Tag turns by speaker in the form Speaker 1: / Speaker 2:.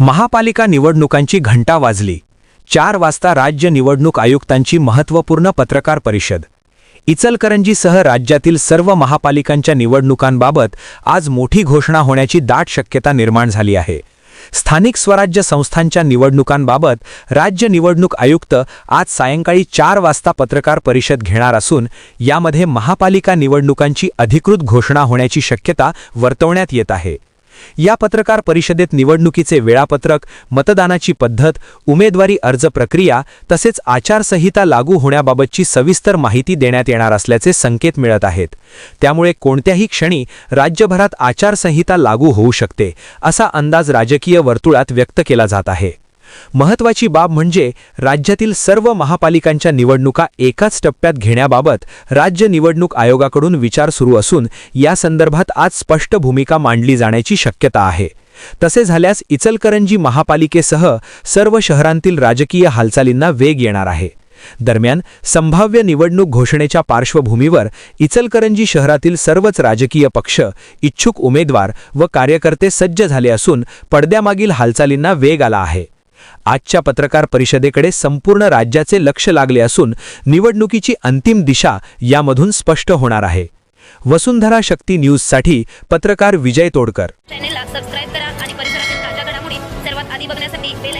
Speaker 1: महापालिका निवडणुकांची घंटा वाजली. चार वाजता राज्य निवडणूक आयुक्तांची महत्त्वपूर्ण पत्रकार परिषद. इचलकरंजीसह राज्यातील सर्व महापालिकांच्या निवडणुकांबाबत आज मोठी घोषणा होण्याची दाट शक्यता निर्माण झाली आहे. स्थानिक स्वराज्य संस्थांच्या निवडणुकांबाबत राज्य निवडणूक आयुक्त आज सायंकाळी चार वाजता पत्रकार परिषद घेणार असून यामध्ये महापालिका निवडणुकांची अधिकृत घोषणा होण्याची शक्यता वर्तवण्यात येत आहे. या पत्रकार परिषदेत निवडणुकीचे वेळापत्रक मतदानाची पद्धत उमेदवारी अर्ज प्रक्रिया तसेच आचारसंहिता लागू होण्याबाबतची सविस्तर माहिती देण्यात येणार असल्याचे संकेत मिळत आहेत. त्यामुळे कोणत्याही क्षणी राज्यभरात आचारसंहिता लागू होऊ शकते असा अंदाज राजकीय वर्तुळात व्यक्त केला जात आहे. महत्वाची बाब म्हणजे राज्यातील सर्व महापालिकांच्या निवडणुका एकाच टप्प्यात घेण्याबाबत राज्य निवडणूक आयोगाकडून विचार सुरू असून या संदर्भात आज स्पष्ट भूमिका मांडली जाण्याची शक्यता आहे. तसे झाल्यास इचलकरंजी महापालिकेसह सर्व शहरांतील राजकीय हालचालींना वेग येणार आहे. दरम्यान संभाव्य निवडणूक घोषणेच्या पार्श्वभूमीवर इचलकरंजी शहरातील सर्वच राजकीय पक्ष इच्छुक उमेदवार व कार्यकर्ते सज्ज झाले असून पडद्यामागील हालचालींना वेग आला आहे. आजच्या पत्रकार परिषदेकडे संपूर्ण राज्याचे लक्ष लागले असून निवडणुकीची अंतिम दिशा यामधून स्पष्ट होणार आहे. वसुंधरा शक्ती न्यूजसाठी पत्रकार विजय तोडकर.
Speaker 2: चॅनेलला सबस्क्राईब करा आणि परिसरातील ताज्या घडामोडी सर्वात आधी बघण्यासाठी बेल